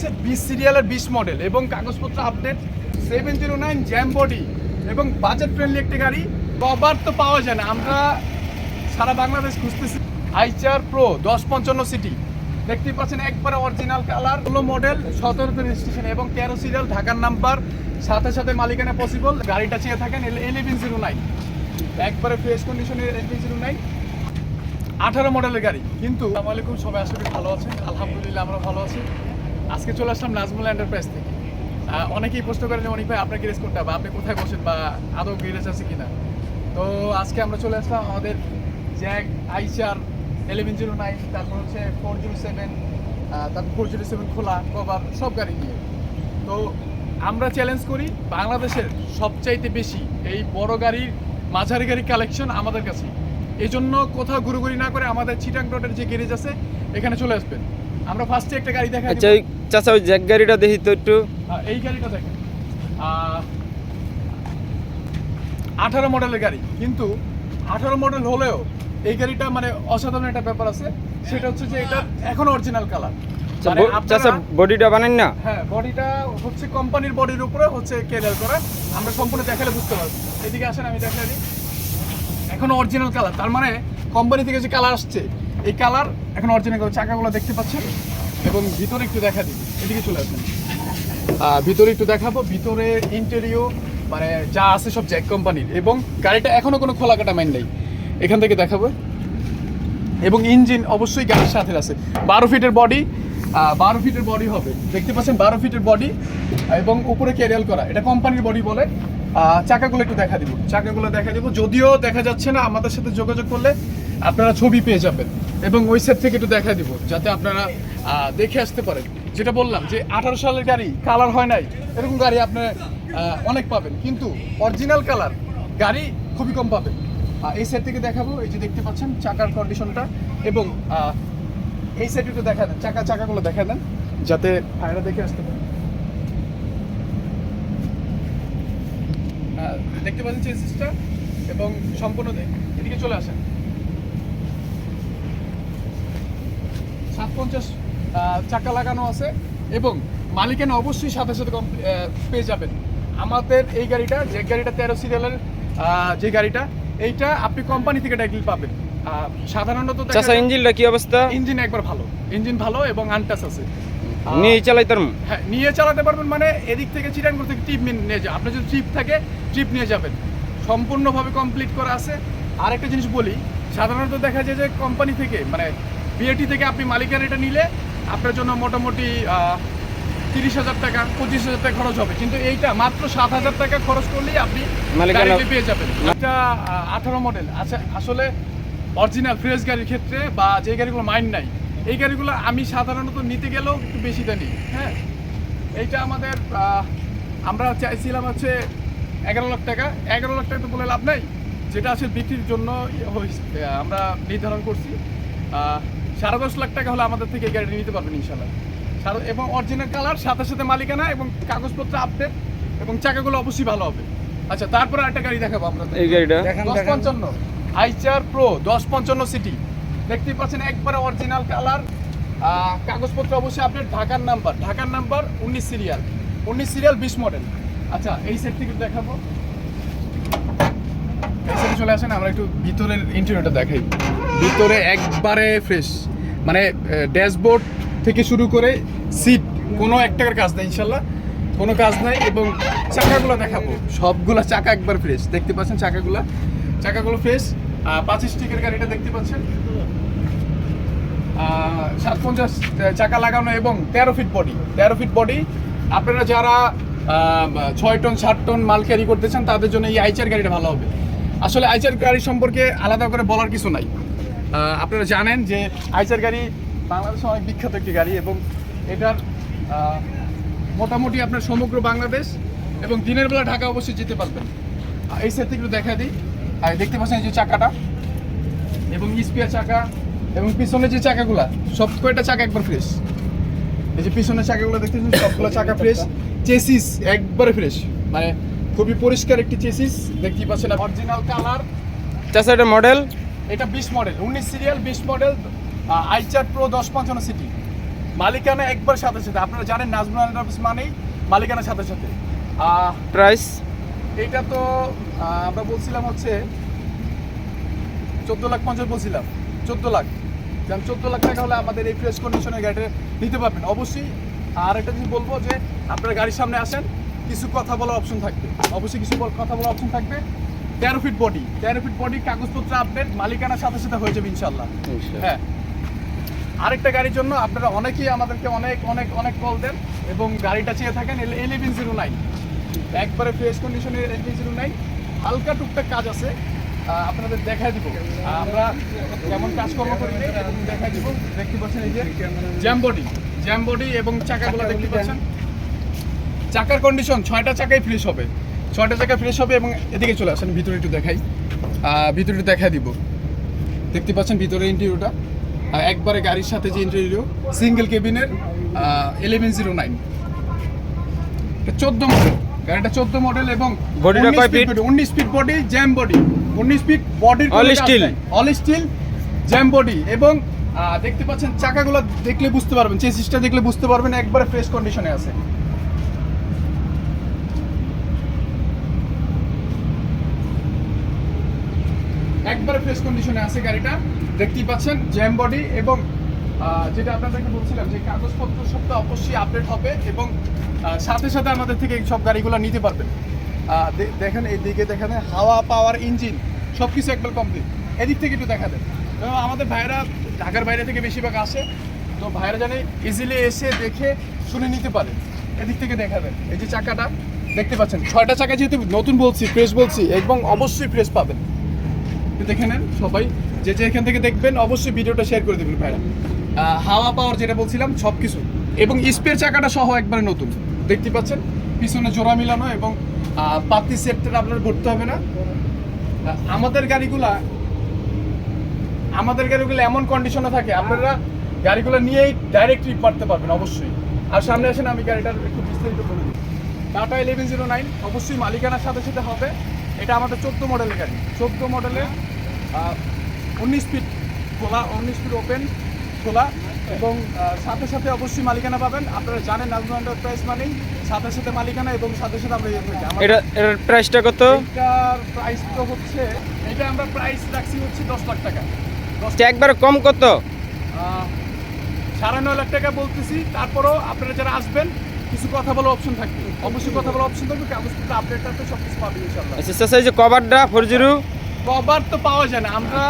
হচ্ছে বিশ সিরিয়ালের বিশ মডেল এবং কাগজপত্র আপডেট সেভেন জিরো নাইন জ্যাম বডি এবং বাজেট ফ্রেন্ডলি একটি গাড়ি। কবার তো পাওয়া যায় না। আমরা সারা বাংলাদেশ খুঁজতেছি। আইচার প্রো দশ পঞ্চান্ন সিটি দেখতেই পাচ্ছেন একবারে অরিজিনাল কালার হলো মডেল সতেরোতে রেজিস্ট্রেশন এবং তেরো সিরিয়াল ঢাকার নাম্বার সাথে সাথে মালিকানা পসিবল গাড়িটা চেয়ে থাকেন এলেভেন জিরো নাইন একবারে ফ্রেশ কন্ডিশনের এলেভেন জিরো নাইন আঠারো মডেলের গাড়ি। কিন্তু আলাইকুম, সবাই করি ভালো আছেন। আলহামদুলিল্লাহ আমরা ভালো আছি। আজকে চলে আসলাম নাজমুল এন্টারপ্রাইজ থেকে। অনেকেই প্রশ্ন করেন অনেক ভাই আপনার গ্যারেজ কোনটা? বা আপনি কোথায় বসেন? বা আদৌ গ্যারেজ আছে কিনা? তো আজকে আমরা চলে আসলাম আমাদের JAC Eicher eleven zero nine তারপর হচ্ছে ফোর জিরো সেভেন তারপর ফোর জিরো সেভেন খোলা কভার সব গাড়ি নিয়ে। তো আমরা চ্যালেঞ্জ করি বাংলাদেশের সবচাইতে বেশি এই বড় গাড়ির মাঝারি গাড়ি কালেকশন আমাদের কাছে। এই জন্য কোথাও ঘুরঘুরি না করে আমাদের চিটাং রোডের যে গ্যারেজ আছে, এখানে চলে আসবেন। আমরা ফার্স্টে একটা গাড়ি দেখাই আচ্ছা ওই চাচা ওই জ্যাক গাড়িটা দেখি তো একটু। এই গাড়িটা দেখেন। আঠারো মডেলের গাড়ি কিন্তু আঠারো মডেল হলেও এই গাড়িটা মানে অসাধারণ একটা ব্যাপার আছে। সেটা হচ্ছে যে এটা এখন অরিজিনাল কালার আচ্ছা, চাচা বডিটা বানান না? হ্যাঁ বডিটা হচ্ছে কোম্পানির বডির উপরে হচ্ছে কেদার করা। আমরা সম্পূর্ণ দেখালে বুঝতে পারব। এদিকে আসেন আমি দেখাই দিই। এখন অরিজিনাল কালার তার মানে কোম্পানি থেকে যে কালার আসছে এই কালার এখন অরিজিনাল চাকাগুলো দেখতে পাচ্ছেন? এবং ভিতরে একটু দেখা দিই এদিকে চলে আহ, ভিতরে একটু দেখাবো ভিতরে ইন্টেরিও মানে যা আছে সব জ্যাক কোম্পানির। এবং গাড়িটা এখনও কোনো খোলা কাটা মাইন নেই। এখান থেকে দেখাবো। এবং ইঞ্জিন অবশ্যই গাড়ির সাথে আছে। বারো ফিটের বডি বারো ফিটের বডি হবে। দেখতে পাচ্ছেন বারো ফিটের বডি এবং উপরে ক্যারিয়াল করা। এটা কোম্পানির বডি বলে। চাকাগুলো একটু দেখা দিব। চাকাগুলো দেখা দিব। যদিও দেখা যাচ্ছে না আমাদের সাথে যোগাযোগ করলে আপনারা ছবি পেয়ে যাবেন। এবং ওই সেট থেকে একটু দেখা দিব যাতে আপনারা দেখে আসতে পারেন। যেটা বললাম যে আঠারো সালের গাড়ি কালার হয় নাই এরকম গাড়ি আপনারা অনেক পাবেন। কিন্তু অরিজিনাল কালার গাড়ি খুবই কম পাবেন। এই সাইড থেকে দেখাবো এই যে দেখতে পাচ্ছেন চাকার কন্ডিশনটা এবং এই সাইড একটু দেখা দেন চাকা চাকাগুলো দেখা দেন যাতে ভাইরা দেখে আসতে পারে। আহ, দেখতে পাচ্ছেন চেসিসটা এবং সম্পূর্ণ এদিকে চলে আসেন। সাত পঞ্চাশ চাকা লাগানো আছে এবং মালিকানা অবশ্যই সাথে সাথে পেয়ে যাবেন। আমাদের এই গাড়িটা যে গাড়িটা তেরো সিরিয়ালের যে গাড়িটা এইটা আপনি কোম্পানি থেকে ডাইরেক্টলি পাবেন। সাধারণত যায়- ইঞ্জিনটা কি অবস্থা? ইঞ্জিন একবার ভালো। ইঞ্জিন ভালো এবং আনটাস আছে। নিয়ে চালাইতাম হ্যাঁ নিয়ে চালাতে পারবেন মানে এদিক থেকে চিরানপুর থেকে ট্রিপ নিয়ে যাবেন। আপনার যদি ট্রিপ থাকে ট্রিপ নিয়ে যাবেন। সম্পূর্ণভাবে কমপ্লিট করা আছে। আর একটা জিনিস বলি সাধারণত দেখা যায় যে কোম্পানি থেকে মানে বিএটি থেকে আপনি মালিকের এটা নিলে আপনার জন্য মোটামুটি তিরিশ হাজার টাকা পঁচিশ হাজার টাকা খরচ হবে। কিন্তু এইটা মাত্র সাত হাজার টাকা খরচ করলেই আপনি পেয়ে যাবেন। এটা আঠারো মডেল আচ্ছা আসলে অরিজিনাল ফ্রেশ গাড়ির ক্ষেত্রে বা যে গাড়িগুলো মাইন্ড নাই এই গাড়িগুলো আমি সাধারণত নিতে গেলেও একটু বেশি দামি হ্যাঁ? এইটা আমাদের আমরা চাইছিলাম হচ্ছে এগারো লাখ টাকা। এগারো লাখ টাকা তো বলে লাভ নাই যেটা আছে বিক্রির জন্য আমরা নির্ধারণ করছি। সাড়ে দশ লাখ টাকা হলে আমাদের থেকে এই গাড়িটা নিতে পারবেন ইনশাল্লাহ এবং অরিজিনাল কালার সাথে সাথে মালিকানা এবং কাগজপত্র আপডেট এবং চাকাগুলো অবশ্যই ভালো হবে। আচ্ছা তারপরে একটা গাড়ি দেখাবো আমরা এই গাড়িটা? দশ পঞ্চান্ন। আইচার প্রো দশ পঞ্চান্ন সিটি দেখতেই পাচ্ছেন একবারে অরিজিনাল কালার কাগজপত্র অবশ্যই আপনার ঢাকার নাম্বার ঢাকার নাম্বার উনিশ সিরিয়াল উনিশ সিরিয়াল বিশ মডেল আচ্ছা এই সেট থেকে দেখাবো। এই সেটে চলে আসেন আমরা একটু ভিতরের ইন্টেরিয়রটা দেখাই। ভিতরে একবারে ফ্রেশ মানে ড্যাশবোর্ড থেকে শুরু করে সিট কোনো এক টাকার কাজ নেই ইনশাল্লাহ কোনো কাজ নাই এবং চাকাগুলো দেখাবো। সবগুলো চাকা একবার ফ্রেশ দেখতে পাচ্ছেন চাকাগুলা? চাকাগুলো ফ্রেশ পাঁচ স্টিকের গাড়িটা দেখতে পাচ্ছেন। সাত পঞ্চাশ চাকা লাগানো এবং তেরো ফিট বডি তেরো ফিট বডি আপনারা যারা ছয় টন সাত টন মাল ক্যারি করতেছেন তাদের জন্য এই আইচার গাড়িটা ভালো হবে। আসলে আইচার গাড়ি সম্পর্কে আলাদা করে বলার কিছু নাই। আপনারা জানেন যে আইচার গাড়ি বাংলাদেশে অনেক বিখ্যাত একটি গাড়ি এবং এটার মোটামুটি আপনার সমগ্র বাংলাদেশ এবং দিনের বেলা ঢাকা অবশ্যই যেতে পারবেন। এই সেট থেকে দেখা দিই। আর দেখতে পাচ্ছেন এই যে চাকাটা এবং স্পিয়ার চাকা এবং পিছনে যে চাকাগুলা, সব কয়টা চাকা একবার ফ্রেশ এই যে পিছনের চাকাগুলো দেখতেছেন, সবগুলো চাকা ফ্রেশ চেসিস একবারে ফ্রেশ মানে খুবই পরিষ্কার একটি চেসিস দেখতেই পাচ্ছেন অরিজিনাল কালার চাচা, এটা মডেল এটা বিশ মডেল উনিশ সিরিয়াল বিশ মডেল আই আইচার প্রো দশ পঞ্চান্ন সিটি। মালিকানা একবার সাথে সাথে আপনারা জানেন নাজমুল আল অফিস মানেই মালিকানার সাথে সাথে। প্রাইস এইটা তো আমরা বলছিলাম হচ্ছে চোদ্দ লাখ পঞ্চাশ বলছিলাম চোদ্দ লাখ। যেমন চোদ্দ লাখ টাকা হলে আমাদের এই ফ্রেশ কন্ডিশনের গাড়িটা নিতে পারবেন। অবশ্যই আর একটা জিনিস বলব যে আপনারা গাড়ির সামনে আসেন কিছু কথা বলার অপশন থাকবে। অবশ্যই কিছু কথা বলার অপশন থাকবে। তেরো ফিট বডি তেরো ফিট বডি কাগজপত্র আপডেট মালিকানার সাথে সাথে হয়ে যাবে ইনশাল্লাহ হ্যাঁ। আরেকটা গাড়ির জন্য আপনারা অনেকেই আমাদেরকে অনেক অনেক অনেক কল দেন এবং গাড়িটা চেয়ে থাকেন এলেভেন জিরো নাইন একবারে ফ্রেশ কন্ডিশনের এলেভেন জিরো নাইন হালকা টুকটাক কাজ আছে। আপনাদের দেখাই দিব। আমরা কেমন কাজকর্ম করি এবং দেখাই দিব। দেখতে পাচ্ছেন এই যে জ্যাম বডি জ্যাম বডি এবং চাকাগুলো দেখতে পাচ্ছেন। চাকার কন্ডিশন ছয়টা চাকাই ফ্রেশ হবে। ছয়টা চাকা ফ্রেশ হবে এবং এদিকে চলে আসেন ভিতরে একটু দেখাই। ভিতরে একটু দেখাই দিব। দেখতে পাচ্ছেন ভিতরে ইন্টেরিয়রটা একবারে গাড়ির সাথে যে ইন্টেরিয়র সিঙ্গেল কেবিনের ইলেভেন জিরো নাইন চোদ্দ মডেল গাড়িটা চোদ্দ মডেল এবং কয়? উনিশ ফিট বডি জ্যাম বডি উনিশ ফিট বডির All steel? অল স্টিল জ্যাম বডি এবং দেখতে পাচ্ছেন চাকাগুলো দেখলে বুঝতে পারবেন চেসিসটা দেখলে বুঝতে পারবেন একবারে ফ্রেশ কন্ডিশনে আছে। একবারে ফ্রেশ কন্ডিশনে আছে গাড়িটা। দেখতেই পাচ্ছেন জ্যাম বডি এবং যেটা আপনাদেরকে বলছিলাম যে কাগজপত্র সবটা অবশ্যই আপডেট হবে এবং সাথে সাথে আমাদের থেকে এই সব গাড়িগুলো নিতে পারবেন। দেখেন এইদিকে দেখেন, হাওয়া পাওয়ার ইঞ্জিন সব কিছু একবার কমপ্লিট এদিক থেকে একটু দেখা দেন। আমাদের ভাইরা ঢাকার বাইরে থেকে বেশিরভাগ আসে, তো ভাইরা জানে ইজিলি এসে দেখে শুনে নিতে পারে। এদিক থেকে দেখা দেন, এই যে চাকাটা, দেখতে পাচ্ছেন, ছয়টা চাকা যেহেতু নতুন বলছি ফ্রেশ বলছি, এবং অবশ্যই ফ্রেশ পাবেন। দেখে নেন সবাই। যে যে এখান থেকে দেখবেন, অবশ্যই ভিডিওটা শেয়ার করে দেবেন ভাইরা। হাওয়া পাওয়ার যেটা বলছিলাম সব কিছু এবং স্পেয়ার চাকাটা সহ একবারে নতুন। দেখতে পাচ্ছেন, পিছনে জোড়া মিলানো এবং পাতি সেটটা আপনার ভরতে হবে না। আমাদের গাড়িগুলা, আমাদের গাড়িগুলো এমন কন্ডিশনে থাকে, আপনারা গাড়িগুলো নিয়েই ডাইরেক্ট ট্রিপ মারতে পারবেন, অবশ্যই। আর সামনে আসেন, আমি গাড়িটার একটু বিস্তারিত বলে দিই। টাটা ইলেভেন জিরো নাইন অবশ্যই মালিকানার সাথে সাথে হবে। এটা আমাদের চোদ্দ মডেলের গাড়ি। চোদ্দ মডেলের উনিশ ফিট খোলা উনিশ ফিট ওপেন খোলা এবং সাথে সাথে অবশ্যই মালিকানা পাবেন। আপনারা জানেন নাজমুল প্রাইস মানেই সাথে সাথে মালিকানা এবং সাথে সাথে আমরা ইয়ে থাকি এটা এটার প্রাইসটা কত? এটার প্রাইস তো হচ্ছে এটা আমরা প্রাইস রাখছি হচ্ছে দশ লাখ টাকা। দশ এটা একবার কম কত? সাড়ে নয় লাখ টাকা বলতেছি। তারপরও আপনারা যারা আসবেন কিছু কথা বলার অপশন থাকবে। অবশ্যই কথা বলার অপশন থাকবে কাগজপত্র আপডেট থাকবে সব কিছু পাবেন ইনশাল্লাহ আচ্ছা চাচা এই যে কভারটা ফোর জিরো কভার তো পাওয়া যায় না। আমরা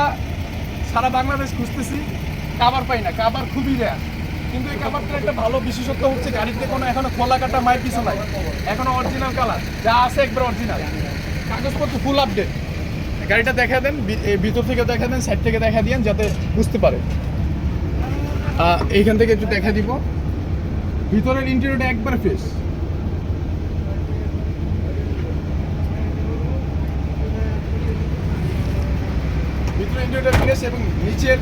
সারা বাংলাদেশ খুঁজতেছি কাবার পাই না। কাবার খুবই রেয়ার কিন্তু এই কাভারটার একটা ভালো বিশেষত্ব হচ্ছে, গাড়িতে কোনো এখনও খোলা কাটা মায়ের কিছু নাই। এখনও অরিজিনাল কালার যা আছে একবার অরিজিনাল কাগজপত্র ফুল আপডেট গাড়িটা দেখা দেন ভিতর থেকে দেখা দেন সাইড থেকে দেখা দিয়েন যাতে বুঝতে পারে। এইখান থেকে একটু দেখা দিব। ভিতরের ইন্টেরিয়রটা একবার ফ্রেশ ইন্টেরিয়রটা ফ্রেশ এবং নিচের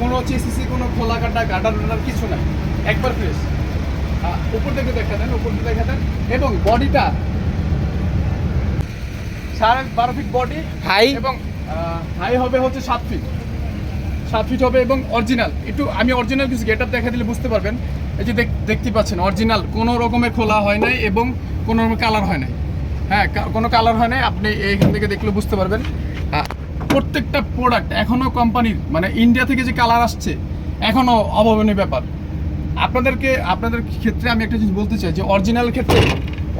কোনো চেসিসি কোনো খোলা কাটা গাডার টাডার কিছু নাই। একবার ফ্রেশ উপর থেকে দেখা দেন উপর থেকে দেখা দেন। এবং বডিটা সাড়ে বারো ফিট বডি হাই এবং হাই হবে হচ্ছে সাত ফিট সাত ফিট হবে এবং অরিজিনাল একটু আমি অরিজিনাল কিছু গেট আপ দেখা দিলে বুঝতে পারবেন। এই যে দেখতে পাচ্ছেন অরিজিনাল কোনো রকমের খোলা হয় নাই এবং কোনো রকমের কালার হয় নাই। হ্যাঁ কোনো কালার হয় নাই। আপনি এইখান থেকে দেখলে বুঝতে পারবেন। প্রত্যেকটা প্রোডাক্ট এখনও কোম্পানির মানে ইন্ডিয়া থেকে যে কালার আসছে এখনও অভাবনীয় ব্যাপার। আপনাদেরকে, আপনাদের ক্ষেত্রে আমি একটা জিনিস বলতে চাই যে অরিজিনাল ক্ষেত্রে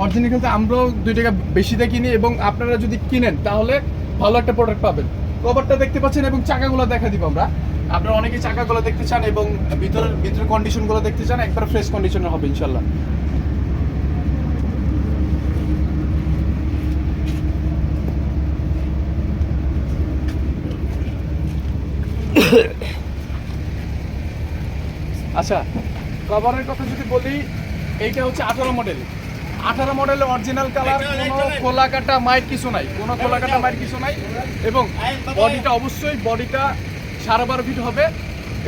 অরিজিনাল ক্ষেত্রে আমরাও দুই টাকা বেশিতে কিনি এবং আপনারা যদি কিনেন তাহলে ভালো একটা প্রোডাক্ট পাবেন। কভারটা দেখতে পাচ্ছেন এবং চাকাগুলো দেখা দিব আমরা। আপনারা অনেকে চাকাগুলো দেখতে চান এবং ভিতরের ভিতরের কন্ডিশনগুলো দেখতে চান, একবার ফ্রেশ কন্ডিশনের হবে ইনশাল্লাহ আচ্ছা কভারের কথা যদি বলি এইটা হচ্ছে আঠারো মডেল আঠারো মডেলের অরিজিনাল কালার কোনো খোলা কাটা মায়ের কিছু নাই। কোনো খোলা কাটা মায়ের কিছু নাই। এবং বডিটা অবশ্যই বডিটা সাড়ে বারো ফিট হবে।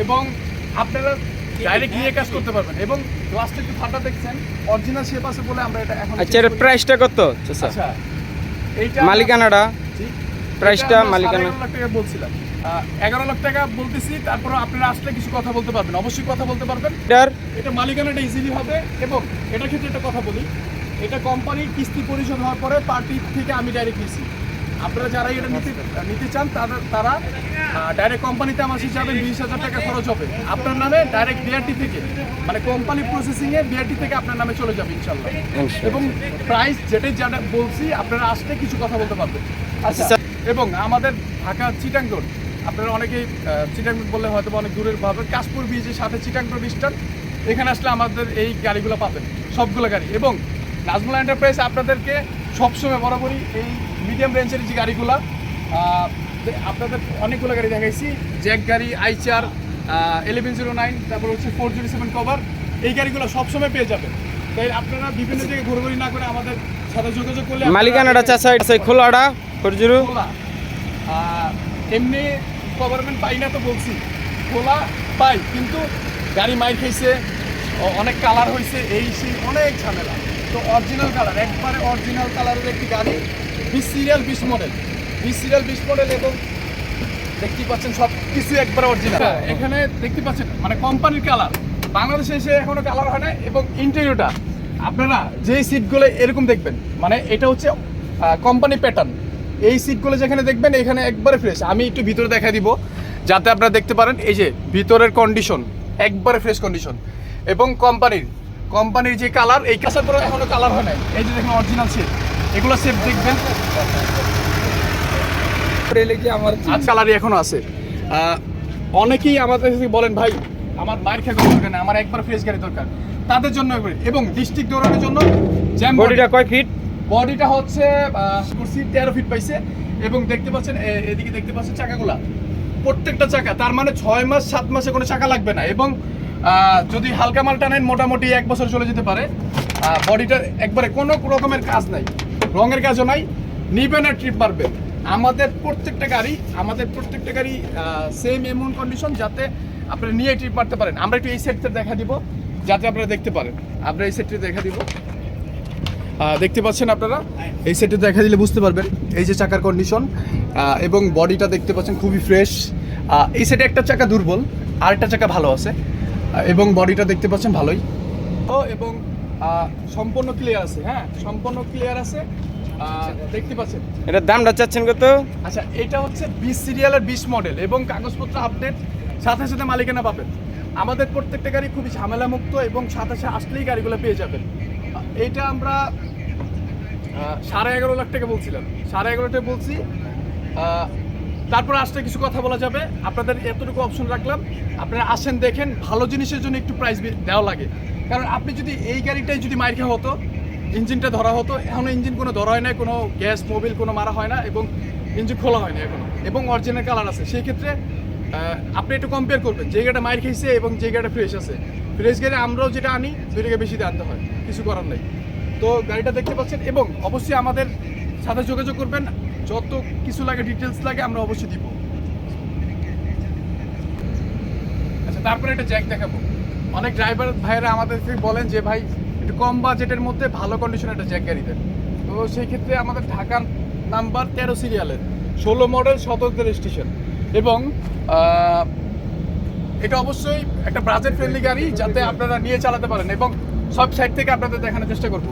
এবং আপনারা ডাইরেক্ট নিয়ে কাজ করতে পারবেন। এবং গ্লাসটা একটু ফাটা দেখছেন অরিজিনাল শেপ আছে বলে আমরা এটা এখন আচ্ছা এর প্রাইসটা কত? চাচা আচ্ছা এইটা মালিকানাটা। প্রাইসটা এটা মালিকানা বলছিলাম। এগারো লাখ টাকা বলতেছি তারপরে আপনারা আসলে কিছু কথা বলতে পারবেন অবশ্যই কথা বলতে পারবেন। এটা মালিকানাটা ইজিলি হবে এবং এটার ক্ষেত্রে একটা কথা বলি এটা কোম্পানির কিস্তি পরিশোধ হওয়ার পরে পার্টি থেকে আমি ডাইরেক্ট নিছি। আপনারা যারা এটা নিতে নিতে চান তারা তারা ডাইরেক্ট কোম্পানিতে আমার হিসাবে বিশ হাজার টাকা খরচ হবে। আপনার নামে ডাইরেক্ট বিআরটি থেকে মানে কোম্পানি প্রসেসিংয়ে বিআরটি থেকে আপনার নামে চলে যাবে ইনশাল্লাহ। এবং প্রাইস যেটাই যেটা বলছি আপনারা আসলে কিছু কথা বলতে পারবেন। আচ্ছা এবং আমাদের ঢাকা চিটাং রোড আপনারা অনেকেই চিটাং বললে হয়তো অনেক দূরের ভাবে কাশপুর ব্রিজের সাথে চিটাং রোড এখানে আসলে আমাদের এই গাড়িগুলো পাবেন সবগুলো গাড়ি। এবং নাজমুল এন্টারপ্রাইজ আপনাদেরকে সবসময় বরাবরই এই মিডিয়াম রেঞ্জের যে গাড়িগুলো আপনাদের অনেকগুলো গাড়ি দেখাইছি জ্যাক গাড়ি আইচার ইলেভেন জিরো নাইন তারপর হচ্ছে ফোর জিরো সেভেন কভার এই গাড়িগুলো সবসময় পেয়ে যাবেন। তাই আপনারা বিভিন্ন জায়গায় ঘুরঘুরি না করে আমাদের সাথে যোগাযোগ করলে মালিকানাটা আছে খোলাটা ফোর জিরো এমনি গভর্নমেন্ট পাই না তো বলছি। খোলা পাই, কিন্তু গাড়ি মাইর খাইছে অনেক কালার হয়েছে এই সেই অনেক ঝামেলা। তো অরিজিনাল কালার একবারে অরিজিনাল কালারের একটি গাড়ি বিশ সিরিয়াল বিশ মডেল বিশ সিরিয়াল বিশ মডেল এবং দেখতে পাচ্ছেন সব কিছু একবার অরিজিনাল এখানে দেখতে পাচ্ছেন মানে কোম্পানির কালার বাংলাদেশে এসে এখনও কালার হয় না এবং ইন্টেরিয়রটা আপনারা যে সিটগুলো এরকম দেখবেন মানে এটা হচ্ছে কোম্পানি প্যাটার্ন এই সিটগুলো যেখানে দেখবেন এখানে একবারে ফ্রেশ আমি একটু ভিতরে দেখা দিব যাতে আপনারা দেখতে পারেন এই যে ভিতরের কন্ডিশন একবারে ফ্রেশ কন্ডিশন এবং কোম্পানির কোম্পানির যে কালার এই কাঁচার পরে এখনও কালার হয় নাই। এই যে দেখুন অরিজিনাল সেট এগুলো সেট দেখবেন। আজ কালারই এখনও আছে। অনেকেই আমাদের কাছে বলেন ভাই আমার মায়ের খেয়ে দরকার নেই আমার একবার ফ্রেশ গাড়ি দরকার। তাদের জন্য। এবং ডিস্ট্রিক্ট দৌড়ানোর জন্য জ্যাম বডিটা কয় ফিট বডিটা হচ্ছে তেরো ফিট পাইছে এবং দেখতে পাচ্ছেন এদিকে দেখতে পাচ্ছেন চাকাগুলা। প্রত্যেকটা চাকা, তার মানে ছয় মাস, সাত মাসে কোনো চাকা লাগবে না। এবং যদি হালকা মালটা নেন মোটামুটি এক বছর চলে যেতে পারে। বডিটার একবারে কোনো রকমের কাজ নাই। রঙের কাজও নাই। নিবেন আর ট্রিপ মারবেন। আমাদের প্রত্যেকটা গাড়ি, আমাদের প্রত্যেকটা গাড়ি সেম এমন কন্ডিশন যাতে আপনারা নিয়ে ট্রিপ মারতে পারেন। আমরা একটু এই সেটটা দেখা দিব, যাতে আপনারা দেখতে পারেন। আমরা এই সেটটি দেখা দিব। দেখতে পাচ্ছেন আপনারা? এই সেটে দেখা দিলে বুঝতে পারবেন। এই যে চাকার কন্ডিশন এবং বডিটা দেখতে পাচ্ছেন খুবই ফ্রেশ এই সেটে একটা চাকা দুর্বল আরেকটা চাকা ভালো আছে। এবং বডিটা দেখতে পাচ্ছেন ভালোই। ও এবং সম্পূর্ণ ক্লিয়ার আছে হ্যাঁ? সম্পূর্ণ ক্লিয়ার আছে। দেখতে পাচ্ছেন। এটার দামটা চাচ্ছেন কত? আচ্ছা এটা হচ্ছে বিশ সিরিয়ালের বিশ মডেল এবং কাগজপত্র আপডেট সাথে সাথে মালিকানা পাবেন। আমাদের প্রত্যেকটা গাড়ি খুবই ঝামেলা মুক্ত এবং সাথে সাথে আসলেই গাড়িগুলো পেয়ে যাবেন। এইটা আমরা সাড়ে এগারো লাখ টাকা বলছিলাম। সাড়ে এগারোটা বলছি। আহ, তারপরে আসলে কিছু কথা বলা যাবে। আপনাদের এতটুকু অপশন রাখলাম। আপনারা আসেন দেখেন ভালো জিনিসের জন্য একটু প্রাইস দেওয়া লাগে। কারণ আপনি যদি এই গাড়িটাই যদি মাইর খাওয়া হতো ইঞ্জিনটা ধরা হতো এখনও ইঞ্জিন কোনো ধরা হয় না কোনো গ্যাস মোবিল কোনো মারা হয় না এবং ইঞ্জিন খোলা হয় না এখনও এবং অরিজিনাল কালার আছে। সেই ক্ষেত্রে আপনি একটু কম্পেয়ার করবেন। যে গাড়িটা মাইর খেয়েছে এবং যে গাড়িটা ফ্রেশ আছে। ফ্রেশ গাড়ি আমরাও যেটা আনি দুই টাকা বেশি দিয়ে আনতে হয়। কিছু করার নেই। তো গাড়িটা দেখতে পাচ্ছেন এবং অবশ্যই আমাদের সাথে যোগাযোগ করবেন। যত কিছু লাগে ডিটেলস লাগে, আমরা অবশ্যই দিব। আচ্ছা তারপরে একটা জ্যাক দেখাবো। অনেক ড্রাইভার ভাইয়েরা আমাদেরকে বলেন যে, ভাই, একটু কম বাজেটের মধ্যে ভালো কন্ডিশনের একটা জ্যাক গাড়ি দেন। তো সেই ক্ষেত্রে আমাদের ঢাকার নাম্বার তেরো সিরিয়ালের ষোলো মডেল সতেরোতে রেজিস্ট্রেশন এবং এটা অবশ্যই একটা বাজেট ফ্রেন্ডলি গাড়ি যাতে আপনারা নিয়ে চালাতে পারেন এবং সব সাইড থেকে আপনাদের দেখানোর চেষ্টা করব।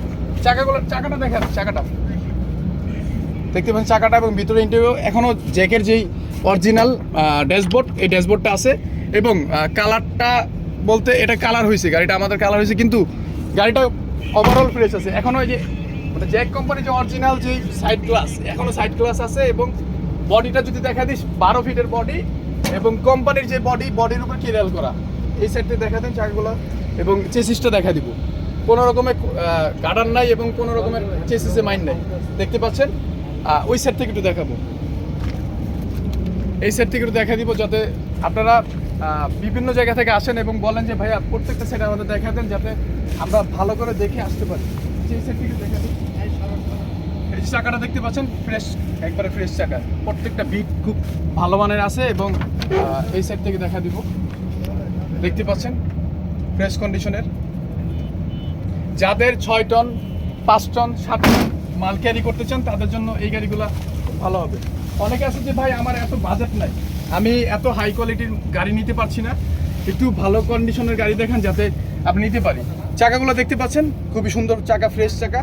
চাকাগুলো, চাকাটা দেখেন, চাকাটা। দেখতে পাচ্ছেন চাকাটা এবং ভিতরে ইন্টারভিউ এখনও জ্যাকের যেই অরিজিনাল ড্যাশবোর্ড এই ড্যাশবোর্ডটা আছে এবং কালারটা বলতে এটা কালার হয়েছে গাড়িটা আমাদের কালার হয়েছে কিন্তু গাড়িটা ওভারঅল ফ্রেশ আছে। এখনও যে জ্যাক কোম্পানি যে অরিজিনাল যে সাইড গ্লাস এখনও সাইড গ্লাস আছে এবং বডিটা যদি দেখা দিস, বারো ফিটের বডি এবং কোম্পানির যে বডি বডির উপর কেরিয়াল করা? এই সাইডটা দেখা দিন চাকাগুলো এবং চেসিসটা দেখা দিব। কোনো রকমের গার্ডার নাই এবং কোনো রকমের চেসিসে মাইন্ড নাই। দেখতে পাচ্ছেন? ওই সাইড থেকে একটু দেখাবো। এই সাইড থেকে একটু দেখা দিব যাতে আপনারা বিভিন্ন জায়গা থেকে আসেন এবং বলেন যে, ভাইয়া, প্রত্যেকটা সাইড আমাদের দেখা দেন যাতে আমরা ভালো করে দেখে আসতে পারি। সেই সাইড থেকে দেখা দিই। চাকাটা দেখতে পাচ্ছেন, ফ্রেশ, একবারে ফ্রেশ চাকা। প্রত্যেকটা বিট খুব ভালো মানের আছে এবং এই সাইড থেকে দেখা দিব। দেখতে পাচ্ছেন ফ্রেশ কন্ডিশনের যাদের ছয় টন পাঁচ টন সাত টন মাল ক্যারি করতে চান, তাদের জন্য এই গাড়িগুলো ভালো হবে। অনেকে আছে যে, ভাই, আমার এত বাজেট নাই। আমি এত হাই কোয়ালিটির গাড়ি নিতে পারছি না। একটু ভালো কন্ডিশনের গাড়ি দেখান যাতে আপনি নিতে পারি। চাকাগুলো দেখতে পাচ্ছেন, খুবই সুন্দর চাকা ফ্রেশ চাকা।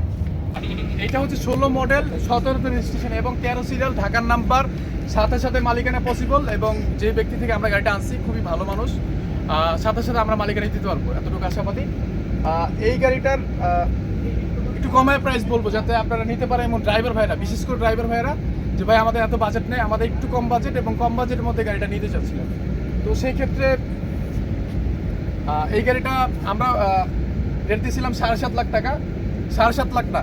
এটা হচ্ছে ষোলো মডেল সতেরোতে রেজিস্ট্রেশন এবং তেরো সিরিয়াল ঢাকার নাম্বার, সাথে সাথে মালিকানা পসিবল এবং যে ব্যক্তি থেকে আমরা গাড়িটা আনছি, খুবই ভালো মানুষ। সাথে সাথে আমরা মালিকানা দিতে পারব, এতটুকু আশাবাদী। এই গাড়িটার একটু কমায় প্রাইস বলব, যাতে আপনারা নিতে পারেন এবং ড্রাইভার ভাইরা, বিশেষ করে ড্রাইভার ভাইরা, যে ভাই আমাদের এত বাজেট নেই, আমাদের একটু কম বাজেট এবং কম বাজেটের মধ্যে গাড়িটা নিতে চাচ্ছিলাম। তো সেই ক্ষেত্রে এই গাড়িটা আমরা রেট দিয়েছিলাম সাড়ে সাত লাখ টাকা। সাড়ে সাত লাখ না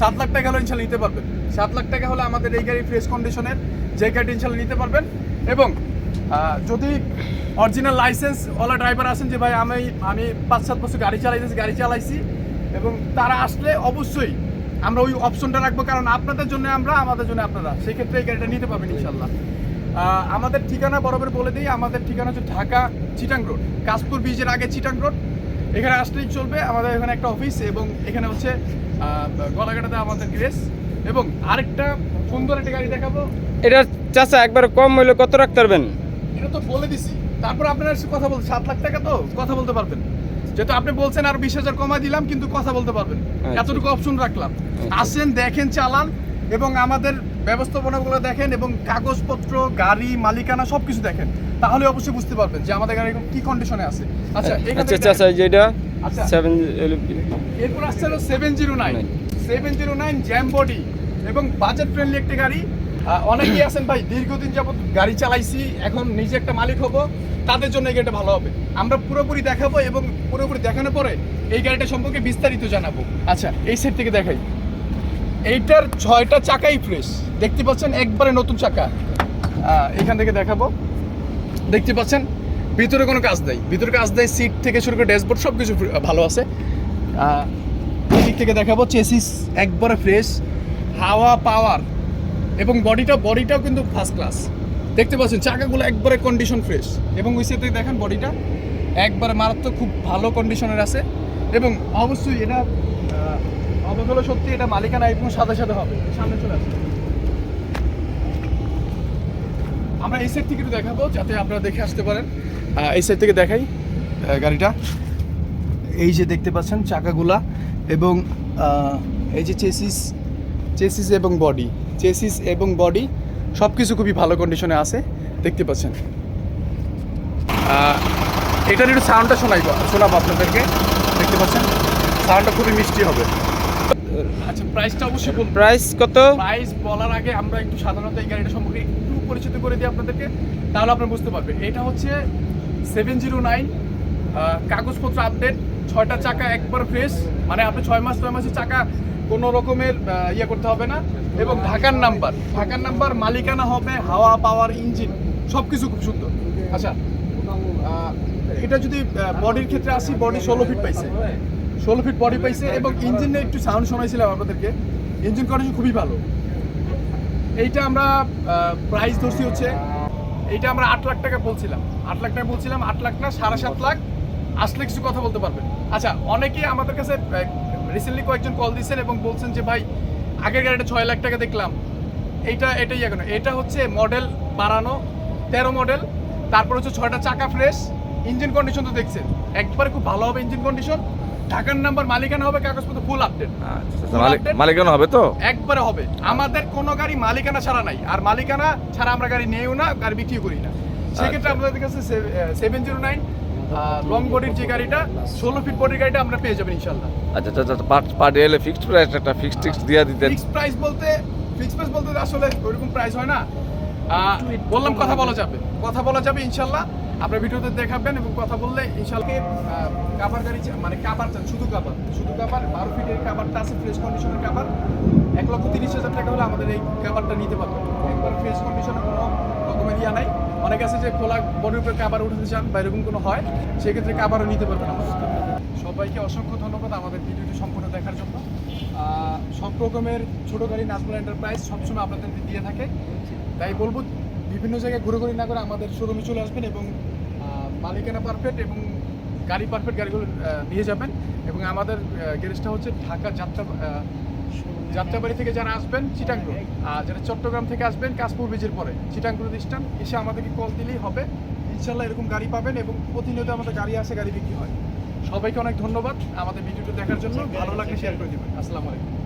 সাত লাখ টাকা হলে ইনশাল্লাহ নিতে পারবেন। সাত লাখ টাকা হলে আমাদের এই গাড়ি ফ্রেশ কন্ডিশনের যে গাড়িটা ইনশাল্লাহ নিতে পারবেন। এবং যদি অরিজিনাল লাইসেন্স ওলা ড্রাইভার আছেন যে, ভাই, আমি আমি পাঁচ সাত বছর গাড়ি চালাইতেছি গাড়ি চালাইছি। এবং তারা আসলে অবশ্যই আমরা ওই অপশনটা রাখব, কারণ আপনাদের জন্য আমরা, আমাদের জন্য আপনারা। সেই ক্ষেত্রে এই গাড়িটা নিতে পারবেন ইনশাল্লাহ। আমাদের ঠিকানা বরাবর বলে দিই, আমাদের ঠিকানা হচ্ছে ঢাকা চিটাং রোড, কাশপুর ব্রিজের আগে চিটাং রোড। এখানে আসলেই চলবে আমাদের এখানে একটা অফিস এবং এখানে হচ্ছে গলাঘাটাতে আমাদের গ্রেস এবং আরেকটা সুন্দর একটা গাড়ি দেখাবো। এটা চাচা একবার কম হইলে কত রাখতে পারবেন? এটা তো বলে দিছি। তারপর আপনারা কথা বলতে সাত লাখ টাকা তো? কথা বলতে পারবেন। যেহেতু আপনি বলছেন আর বিশ হাজার কমাই দিলাম কিন্তু কথা বলতে পারবেন। আচ্ছা। এতটুকু অপশন রাখলাম। আচ্ছা। আসেন দেখেন চালান এবং আমাদের ব্যবস্থাপনাগুলো দেখেন এবং কাগজপত্র গাড়ি মালিকানা সব কিছু দেখেন। তাহলে অবশ্যই বুঝতে পারবেন যে আমাদের গাড়ি কি কন্ডিশনে আছে। আচ্ছা এখান আচ্ছা থেকে এটা আচ্ছা। সেভেন এরপর আসছে হলো seven zero nine seven zero nine jam body এবং বাজেট ফ্রেন্ডলি একটা গাড়ি। অনেকেই আছেন ভাই দীর্ঘদিন যাবত গাড়ি চালাইছি এখন নিজে একটা মালিক হব তাদের জন্য এই গাড়িটা ভালো হবে। আমরা পুরোপুরি দেখাবো এবং পুরোপুরি দেখানোর পরে এই গাড়িটা সম্পর্কে বিস্তারিত জানাব। আচ্ছা এই সাইড থেকে দেখাই। এইটার ছয়টা চাকাই ফ্রেশ দেখতে পাচ্ছেন একবারে নতুন চাকা। এখান থেকে দেখাবো। দেখতে পাচ্ছেন ভিতরে কোনো কাজ নেই। ভিতরে কাজ নেই সিট থেকে শুরু করে ড্যাশবোর্ড সব কিছু ভালো আছে। দিক থেকে দেখাবো চেসিস একবারে ফ্রেশ হাওয়া পাওয়ার এবং বডিটা বডিটাও কিন্তু ফার্স্ট ক্লাস দেখতে পাচ্ছেন, চাকাগুলো একবারে কন্ডিশন ফ্রেশ এবং ওই সাথে দেখেন বডিটা একবারে মারাত্মক খুব ভালো কন্ডিশনের আছে এবং অবশ্যই এটা অবাক সত্যি এটা মালিকানা এবং সাথে সাথে হবে, সামনে চলে আসবে। আমরা এই থেকে একটু দেখাবো, যাতে আপনারা দেখে আসতে পারেন। এই সাইড থেকে দেখাই গাড়িটা। এই যে দেখতে পাচ্ছেন চাকাগুলা এবং এই যে চেসিস চেসিস এবং বডি চেসিস এবং বডি সব কিছু খুবই ভালো কন্ডিশনে আছে দেখতে পাচ্ছেন। এটার একটু সাউন্ডটা শোনাইব শোনাবো আপনাদেরকে দেখতে পাচ্ছেন? সাউন্ডটা খুবই মিষ্টি হবে। আচ্ছা প্রাইসটা অবশ্যই বলব প্রাইস কত? প্রাইস বলার আগে আমরা একটু সাধারণত এই গাড়িটা সম্পর্কে একটু পরিচিত করে দিই আপনাদেরকে তাহলে আপনারা বুঝতে পারবেন। এটা হচ্ছে সেভেন জিরো নাইন কাগজপত্র আপডেট ছয়টা চাকা একবার ফ্রেশ মানে আপনি ছয় মাস, ছয় মাসের চাকা কোনো রকমের ইয়ে করতে হবে না। এবং ঢাকার নাম্বার ঢাকার নাম্বার মালিকানা হবে হাওয়া পাওয়ার ইঞ্জিন সব কিছু খুব সুন্দর। আচ্ছা এটা যদি বডির ক্ষেত্রে আসি বডি ষোলো ফিট পাইছে। ষোলো ফিট বডি পাইছে এবং ইঞ্জিনে একটু সাউন্ড শোনাইছিলাম আপনাদেরকে। ইঞ্জিন কন্ডিশন খুবই ভালো। এইটা আমরা প্রাইস ধরছি হচ্ছে, এইটা আমরা আট লাখ টাকা বলছিলাম। আট লাখ টাকা বলছিলাম আট লাখ না সাড়ে সাত লাখ। আসলে কিছু কথা বলতে পারবেন। আচ্ছা অনেকেই আমাদের কাছে রিসেন্টলি কয়েকজন কল দিয়েছেন এবং বলছেন যে ভাই আগের গাড়িটা ছয় লাখ টাকা দেখলাম। এইটা এটাই এখন এটা হচ্ছে মডেল বাড়ানো তেরো মডেল তারপর হচ্ছে ছয়টা চাকা ফ্রেশ ইঞ্জিন কন্ডিশন তো দেখছেন। একবারে খুব ভালো হবে ইঞ্জিন কন্ডিশন ঢাকার নাম্বার মালিকানা হবে কাগজপত্র ফুল আপডেট আচ্ছা, মালিকানা হবে তো? একবারে হবে। আমাদের কোনো গাড়ি মালিকানা ছাড়া নাই। আর মালিকানা ছাড়া আমরা গাড়ি নেইও না গাড়ি বিক্রিও করি না। সেক্ষেত্রে আচ্ছা। আপনাদের কাছে সেভেন জিরো নাইন লং বডির যে গাড়িটা ষোলো ফিট বডির গাড়িটা আমরা পেয়ে যাবেন ইনশাল্লাহ আচ্ছা আচ্ছা আচ্ছা পার পার ডে এলে ফিক্সড প্রাইস একটা ফিক্সড টিক্স দিয়ে দিতেন। ফিক্স প্রাইস বলতে ফিক্স প্রাইস বলতে আসলে ওইরকম প্রাইস হয় না। বললাম কথা বলা যাবে। কথা বলা যাবে ইনশাল্লাহ আপনার ভিডিওতে দেখাবেন এবং কথা বললে ইনশাল্লাহ কাবার গাড়ি মানে কাবার চান শুধু কাবার শুধু কাবার বারো ফিটের কাবারটা আছে ফ্রেশ কন্ডিশনের কাবার এক লক্ষ তিরিশ হাজার টাকা হলে আমাদের এই কাবারটা নিতে পারবেন। একবার ফ্রেশ কন্ডিশনে কোনো রকমের ইয়া নাই। অনেক আছে যে খোলা বডির উপরে কাবার উঠাতে চান বা এরকম কোনো হয়, সেক্ষেত্রে কাবারও নিতে পারবেন আমাদের সবাইকে অসংখ্য ধন্যবাদ আমাদের ভিডিওটি সম্পূর্ণ দেখার জন্য। সব রকমের ছোটো গাড়ি নাজমুল এন্টারপ্রাইজ সবসময় আপনাদের দিয়ে থাকে। তাই বলব, বিভিন্ন জায়গায় ঘুরে ঘুরে না করে আমাদের শোরুমে চলে আসবেন এবং মালিকানা পারফেক্ট এবং গাড়ি পারফেক্ট গাড়িগুলো নিয়ে যাবেন। এবং আমাদের গ্যারেজটা হচ্ছে ঢাকা যাত্রা যাত্রাবাড়ি থেকে যারা আসবেন চিটাঙ্গ আর যারা চট্টগ্রাম থেকে আসবেন কাশপুর ব্রিজের পরে চিটাঙ্গ স্টান এসে আমাদেরকে কল দিলেই হবে। ইনশাল্লাহ এরকম গাড়ি পাবেন এবং প্রতিনিয়ত আমাদের গাড়ি আসে, গাড়ি বিক্রি হয়। সবাইকে অনেক ধন্যবাদ আমাদের ভিডিওটি দেখার জন্য। ভালো লাগলে শেয়ার করে দেবেন। আসসালামু আলাইকুম।